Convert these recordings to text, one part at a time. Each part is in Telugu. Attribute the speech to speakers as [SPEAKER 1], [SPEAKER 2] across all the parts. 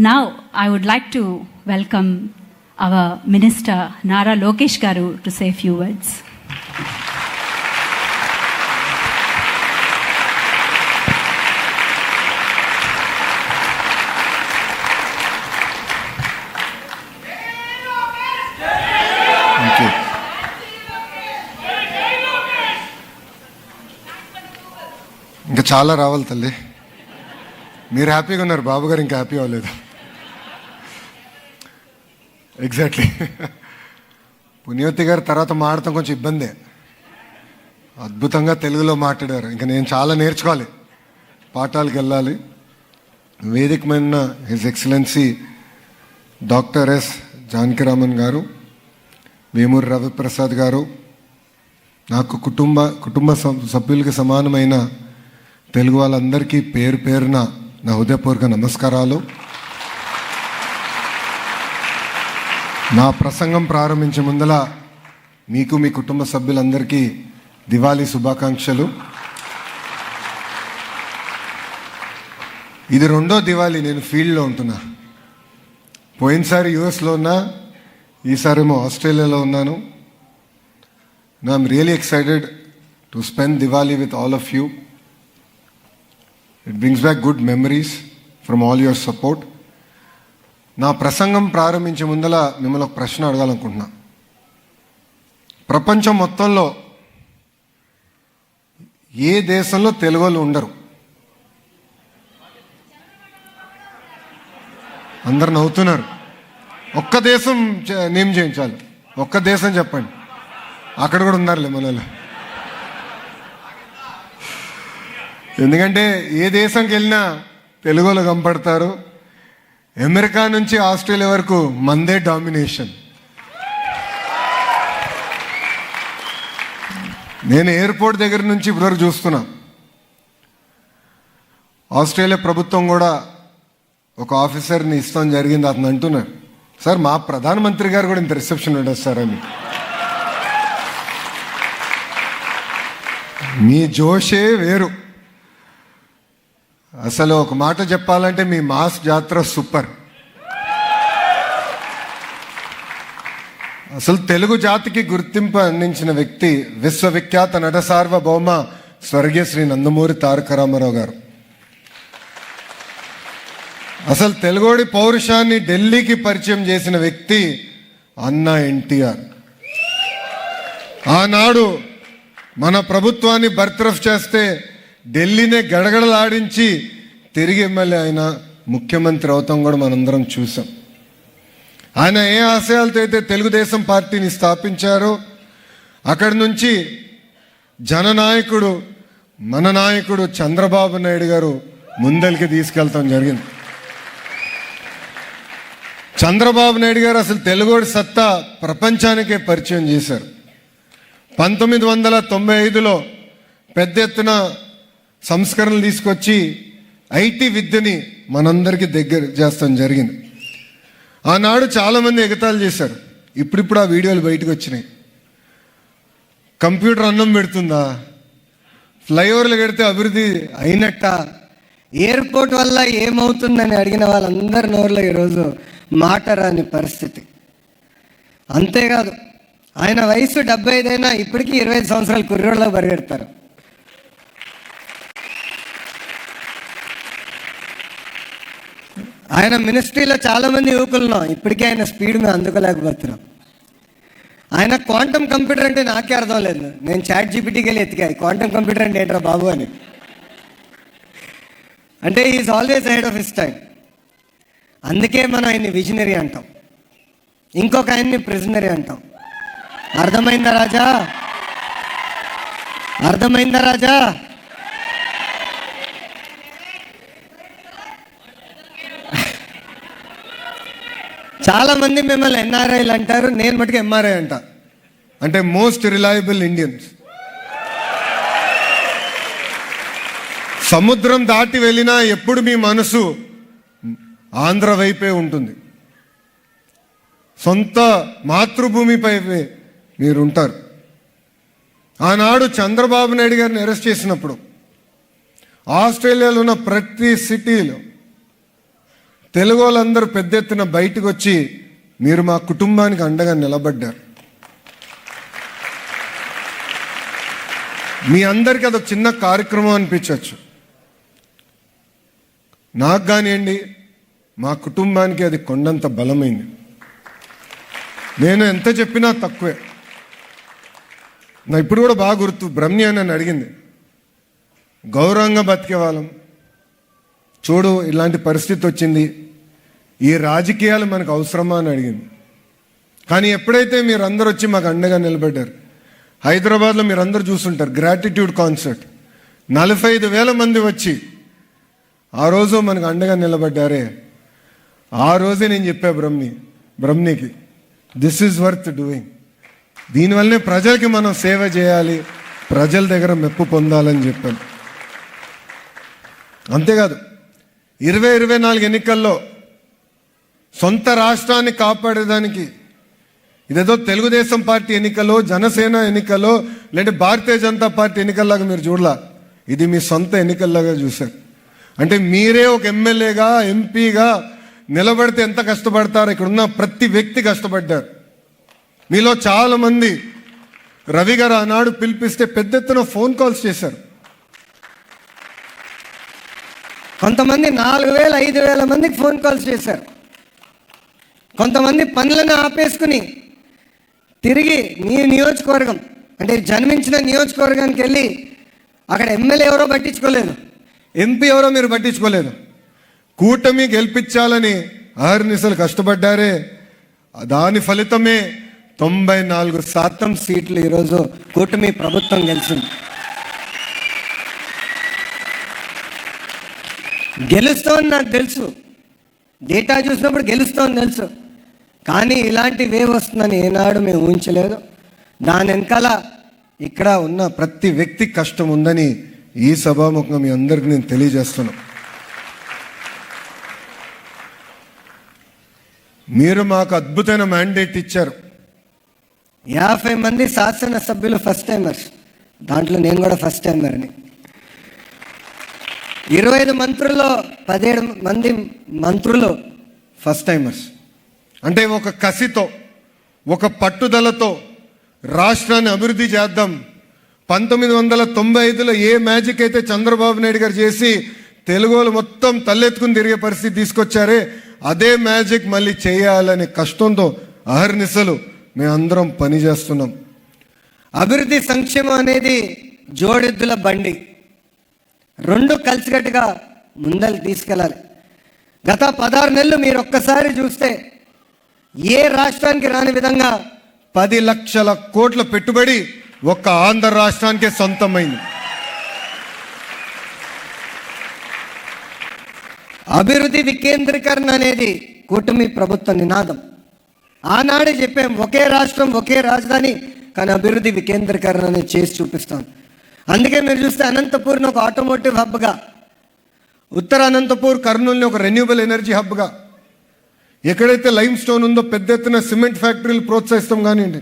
[SPEAKER 1] Now, I would like to welcome our Minister Nara Lokesh Garu to say a few words.
[SPEAKER 2] Thank you ఇంకా చాలా రావాలి తల్లి మీరు హ్యాపీగా ఉన్నారు బాబు గారు ఇంకా హ్యాపీ అవ్వలేదు ఎగ్జాక్ట్లీ పుణ్యవతి గారు తర్వాత మాడటం కొంచెం ఇబ్బందే. అద్భుతంగా తెలుగులో మాట్లాడారు. ఇంకా నేను చాలా నేర్చుకోవాలి. పాఠాలకు వెళ్ళాలి. వేదిక మీద his excellency doctor S Janakiraman గారు వేమూరి రవిప్రసాద్ గారు నాకు కుటుంబ కుటుంబ సం- సభ్యులకి సమానమైన తెలుగు వాళ్ళందరికీ పేరు పేరున నా హృదయపూర్వక నమస్కారాలు. నా ప్రసంగం ప్రారంభించే ముందల మీకు మీ కుటుంబ సభ్యులందరికీ దివాళీ శుభాకాంక్షలు. ఇది రెండో దివాళీ నేను ఫీల్డ్లో ఉంటున్నా. పోయినసారి యుఎస్లో ఉన్నా ఈసారేమో ఆస్ట్రేలియాలో ఉన్నాను. నా I'm really excited to spend Diwali with all of you it brings back good memories from all your support నా ప్రసంగం ప్రారంభించే ముందల మిమ్మల్ని ఒక ప్రశ్న అడగాలనుకుంటున్నా. ప్రపంచం మొత్తంలో ఏ దేశంలో తెలుగు వాళ్ళు ఉండరు? అందరు నవ్వుతున్నారు. ఒక్క దేశం నేమ్ చేయించాలి. ఒక్క దేశం చెప్పండి. అక్కడ కూడా ఉన్నారులే మనలో ఎందుకంటే ఏ దేశంకి వెళ్ళినా తెలుగులో కనపడతారు. అమెరికా నుంచి ఆస్ట్రేలియా వరకు మందే డామినేషన్. నేను ఎయిర్పోర్ట్ దగ్గర నుంచి ఇప్పటివరకు చూస్తున్నా. ఆస్ట్రేలియా ప్రభుత్వం కూడా ఒక ఆఫీసర్ని ఇస్తాం జరిగింది అతను అంటున్నారు. సార్ మా ప్రధానమంత్రి గారు కూడా ఇంత రిసెప్షన్ ఉండదు సార్ అని. మీ జోషే వేరు. అసలు ఒక మాట చెప్పాలంటే మీ మాస్ జాతర సూపర్. అసలు తెలుగు జాతికి గుర్తింపు అందించిన వ్యక్తి విశ్వవిఖ్యాత నట సార్వభౌమ స్వర్గీయ శ్రీ నందమూరి తారక రామారావు గారు. అసలు తెలుగోడి పౌరుషాన్ని ఢిల్లీకి పరిచయం చేసిన వ్యక్తి అన్న ఎన్టీఆర్. ఆనాడు మన ప్రభుత్వాన్ని బర్తరఫ్ చేస్తే ఢిల్లీనే గడగడలాడించి తిరిగి ఎమ్మెల్యే ఆయన ముఖ్యమంత్రి అవుతాం కూడా మనందరం చూసాం. ఆయన ఏ ఆశయాలతో అయితే తెలుగుదేశం పార్టీని స్థాపించారో అక్కడి నుంచి జననాయకుడు మన నాయకుడు చంద్రబాబు నాయుడు గారు ముందలికి తీసుకెళ్తాం జరిగింది. చంద్రబాబు నాయుడు గారు అసలు తెలుగోడి సత్తా ప్రపంచానికే పరిచయం చేశారు. పంతొమ్మిది వందల తొంభై ఐదులో పెద్ద ఎత్తున సంస్కరణలు తీసుకొచ్చి ఐటీ విద్యని మనందరికీ దగ్గర చేస్తాం జరిగింది. ఆనాడు చాలామంది ఎగతాలు చేశారు. ఇప్పుడిప్పుడు ఆ వీడియోలు బయటకు వచ్చినాయి. కంప్యూటర్ అన్నం పెడుతుందా? ఫ్లైఓవర్లు కడితే అభివృద్ధి అయినట్ట?
[SPEAKER 3] ఎయిర్పోర్ట్ వల్ల ఏమవుతుందని అడిగిన వాళ్ళందరి నోరులో ఈరోజు మాట రాని పరిస్థితి. అంతేకాదు ఆయన వయసు డెబ్బై ఐదైనా ఇప్పటికీ ఇరవై ఐదు సంవత్సరాలు కుర్రోళ్ళలో పరిగెడతారు. ఆయన మినిస్ట్రీలో చాలామంది యువకులను ఇప్పటికే ఆయన స్పీడ్ మేము అందుకోలేకపోతున్నాం. ఆయన క్వాంటమ్ కంప్యూటర్ అంటే నాకే అర్థం లేదు. నేను చాట్ జీపీటీకి వెళ్ళి ఎత్తికా క్వాంటమ్ కంప్యూటర్ అంటే ఏంట్రా బాబు అని. అంటే is always head of his time అందుకే మనం ఆయన్ని విజనరీ అంటాం. ఇంకొక ఆయన్ని ప్రిజనరీ అంటాం. అర్థమైందా రాజా? అర్థమైందా రాజా? చాలామంది మిమ్మల్ని ఎన్ఆర్ఐలు అంటారు నేను మటుకు ఎంఆర్ఐ అంట.
[SPEAKER 2] అంటే మోస్ట్ రిలయబుల్ ఇండియన్స్ సముద్రం దాటి వెళ్ళినా ఎప్పుడు మీ మనసు ఆంధ్ర వైపే ఉంటుంది. సొంత మాతృభూమిపై మీరు ఉంటారు ఆనాడు చంద్రబాబు నాయుడు గారిని అరెస్ట్ చేసినప్పుడు ఆస్ట్రేలియాలో ఉన్న ప్రతి సిటీలో తెలుగు వాళ్ళందరూ పెద్ద ఎత్తున బయటకు వచ్చి మీరు మా కుటుంబానికి అండగా నిలబడ్డారు. మీ అందరికీ అదొక చిన్న కార్యక్రమం అనిపించవచ్చు. నాకు కానివ్వండి మా కుటుంబానికి అది కొండంత బలమైంది. నేను ఎంత చెప్పినా తక్కువే. నా ఇప్పుడు కూడా బాగా గుర్తు బ్రహ్మి అని నన్ను అడిగింది. గౌరవంగా బతికే వాళ్ళం. చూడు ఇలాంటి పరిస్థితి వచ్చింది. ఈ రాజకీయాలు మనకు అవసరమా అని అడిగింది. కానీ ఎప్పుడైతే మీరు వచ్చి మాకు అండగా నిలబడ్డారు హైదరాబాద్లో మీరు చూసుంటారు చూస్తుంటారు గ్రాటిట్యూడ్ కాన్సర్ట్ నలభై ఐదు వేల మంది వచ్చి ఆ రోజు మనకు అండగా నిలబడ్డారే. ఆ రోజే నేను చెప్పా బ్రహ్మి బ్రహ్మికి దిస్ ఈజ్ వర్త్ డూయింగ్ దీనివల్లనే ప్రజలకి మనం సేవ చేయాలి ప్రజల దగ్గర మెప్పు పొందాలని చెప్పాను. అంతేకాదు ఇరవై ఇరవై నాలుగు ఎన్నికల్లో సొంత రాష్ట్రాన్ని కాపాడేదానికి ఇదేదో తెలుగుదేశం పార్టీ ఎన్నికలో జనసేన ఎన్నికలో లేదంటే భారతీయ జనతా పార్టీ ఎన్నికల్లాగా మీరు చూడలా. ఇది మీ సొంత ఎన్నికల్లాగా చూశారు. అంటే మీరే ఒక ఎమ్మెల్యేగా ఎంపీగా నిలబడితే ఎంత కష్టపడతారో? ఇక్కడ ఉన్న ప్రతి వ్యక్తి కష్టపడ్డారు. మీలో చాలామంది రవి గారు ఆనాడు పిలిపిస్తే పెద్ద ఎత్తున ఫోన్ కాల్స్ చేశారు.
[SPEAKER 3] కొంతమంది నాలుగు వేల ఐదు వేల మందికి ఫోన్ కాల్స్ చేశారు. కొంతమంది పనులను ఆపేసుకుని తిరిగి నీ నియోజకవర్గం అంటే జన్మించిన నియోజకవర్గానికి వెళ్ళి అక్కడ ఎమ్మెల్యే ఎవరో పట్టించుకోలేదు.
[SPEAKER 2] ఎంపీ ఎవరో మీరు పట్టించుకోలేదు. కూటమి గెలిపించాలని అహర్నిశలు కష్టపడ్డారే. దాని ఫలితమే తొంభై నాలుగు శాతం
[SPEAKER 3] సీట్లు ఈరోజు కూటమి ప్రభుత్వం గెలిచింది. గెలుస్తామని నాకు తెలుసు. డేటా చూసినప్పుడు గెలుస్తామని తెలుసు. కానీ ఇలాంటి వేవ్ వస్తుందని ఏనాడు మేము ఊహించలేదు.
[SPEAKER 2] దాని వెనకాల ఇక్కడ ఉన్న ప్రతి వ్యక్తి కష్టం ఉందని ఈ సభాముఖంగా మీ అందరికి నేను తెలియజేస్తున్నాను. మీరు మాకు అద్భుతమైన మ్యాండేట్ ఇచ్చారు.
[SPEAKER 3] యాభై మంది శాసనసభ్యులు ఫస్ట్ టైమర్స్ దాంట్లో నేను కూడా ఫస్ట్ టైమర్ని ఇరవై ఐదు మంత్రుల్లో పదిహేడు మంది మంత్రులు
[SPEAKER 2] ఫస్ట్ టైమర్స్ అంటే ఒక కసితో ఒక పట్టుదలతో రాష్ట్రాన్ని అభివృద్ధి చేద్దాం. పంతొమ్మిది వందల తొంభై ఐదులో ఏ మ్యాజిక్ అయితే చంద్రబాబు నాయుడు గారు చేసి తెలుగు వాళ్ళు మొత్తం తలెత్తుకుని తిరిగే పరిస్థితి తీసుకొచ్చారే అదే మ్యాజిక్ మళ్ళీ చేయాలనే కష్టంతో అహర్నిశలు మేమందరం పని చేస్తున్నాం
[SPEAKER 3] అభివృద్ధి సంక్షేమం అనేది జోడెద్దుల బండి. రెండు కలిసికట్టుగా ముందలు తీసుకెళ్ళాలి. గత పదహారు నెలలు మీరు ఒక్కసారి చూస్తే ఏ రాష్ట్రానికి రాని విధంగా
[SPEAKER 2] పది లక్షల కోట్ల పెట్టుబడి ఒక్క ఆంధ్ర రాష్ట్రానికే సొంతమైంది.
[SPEAKER 3] అభివృద్ధి వికేంద్రీకరణ అనేది కూటమి ప్రభుత్వ నినాదం. ఆనాడే చెప్పాం ఒకే రాష్ట్రం ఒకే రాజధాని కానీ అభివృద్ధి వికేంద్రీకరణ అనేది చేసి చూపిస్తాం. అందుకే మీరు చూస్తే అనంతపూర్ని ఒక ఆటోమోటివ్ హబ్గా
[SPEAKER 2] ఉత్తర అనంతపూర్ కర్నూలుని ఒక రెన్యూబుల్ ఎనర్జీ హబ్గా ఎక్కడైతే లైమ్ స్టోన్ ఉందో పెద్ద ఎత్తున సిమెంట్ ఫ్యాక్టరీలు ప్రోత్సహిస్తాం కానివ్వండి.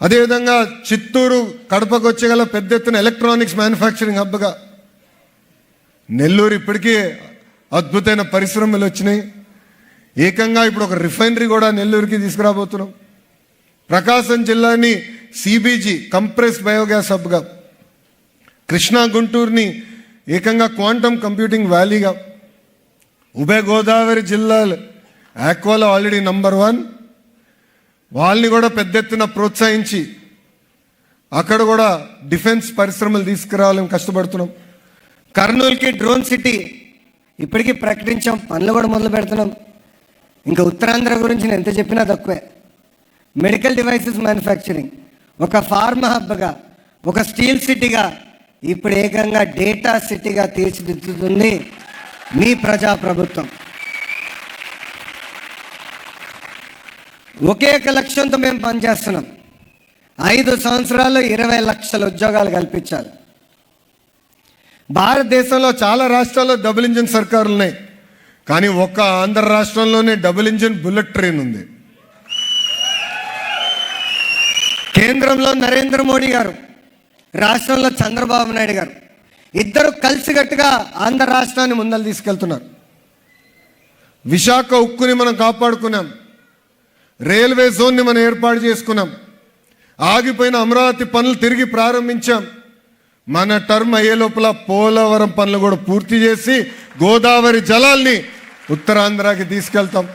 [SPEAKER 2] అదేవిధంగా చిత్తూరు కడపకు వచ్చేగల పెద్ద ఎత్తున ఎలక్ట్రానిక్స్ మ్యానుఫ్యాక్చరింగ్ హబ్గా నెల్లూరు ఇప్పటికీ అద్భుతమైన పరిశ్రమలు వచ్చినాయి. ఏకంగా ఇప్పుడు ఒక రిఫైనరీ కూడా నెల్లూరుకి తీసుకురాబోతున్నాం. ప్రకాశం జిల్లాని సిబిజీ కంప్రెస్ బయోగ్యాస్ హబ్గా కృష్ణా గుంటూరుని ఏకంగా క్వాంటమ్ కంప్యూటింగ్ వ్యాలీగా ఉభయ గోదావరి జిల్లాలు ఆక్వాలో ఆల్రెడీ నంబర్ వన్ వాళ్ళని కూడా పెద్ద ఎత్తున ప్రోత్సహించి అక్కడ కూడా డిఫెన్స్ పరిశ్రమలు తీసుకురావాలని కష్టపడుతున్నాం.
[SPEAKER 3] కర్నూలుకి డ్రోన్ సిటీ ఇప్పటికీ ప్రకటించాం. పనులు కూడా మొదలు పెడుతున్నాం. ఇంకా ఉత్తరాంధ్ర గురించి నేను ఎంత చెప్పినా తక్కువే. Medical devices manufacturing. ఒక ఫార్మా హబ్గా ఒక స్టీల్ సిటీగా ఇప్పుడు ఏకంగా డేటా సిటీగా తీర్చిదిద్దుతుంది మీ ప్రజా ప్రభుత్వం. ఒకే ఒక లక్ష్యంతో మేము పనిచేస్తున్నాం. ఐదు సంవత్సరాల్లో ఇరవై లక్షల ఉద్యోగాలు కల్పించాలి
[SPEAKER 2] భారతదేశంలో చాలా రాష్ట్రాల్లో డబుల్ ఇంజిన్ సర్కారులు ఉన్నాయి కానీ ఒక్క ఆంధ్ర రాష్ట్రంలోనే డబుల్ ఇంజిన్ బుల్లెట్ ట్రైన్ ఉంది.
[SPEAKER 3] కేంద్రంలో నరేంద్ర మోడీ గారు రాష్ట్రంలో చంద్రబాబు నాయుడు గారు ఇద్దరు కలిసికట్టుగా ఆంధ్ర రాష్ట్రాన్ని ముందలు తీసుకెళ్తున్నారు.
[SPEAKER 2] విశాఖ ఉక్కుని మనం కాపాడుకున్నాం. రైల్వే జోన్ని మనం ఏర్పాటు చేసుకున్నాం. ఆగిపోయిన అమరావతి పనులు తిరిగి ప్రారంభించాం. మన టర్మ్ అయ్యే లోపల పోలవరం పనులు కూడా పూర్తి చేసి గోదావరి జలాల్ని ఉత్తరాంధ్రకి తీసుకెళ్తాం.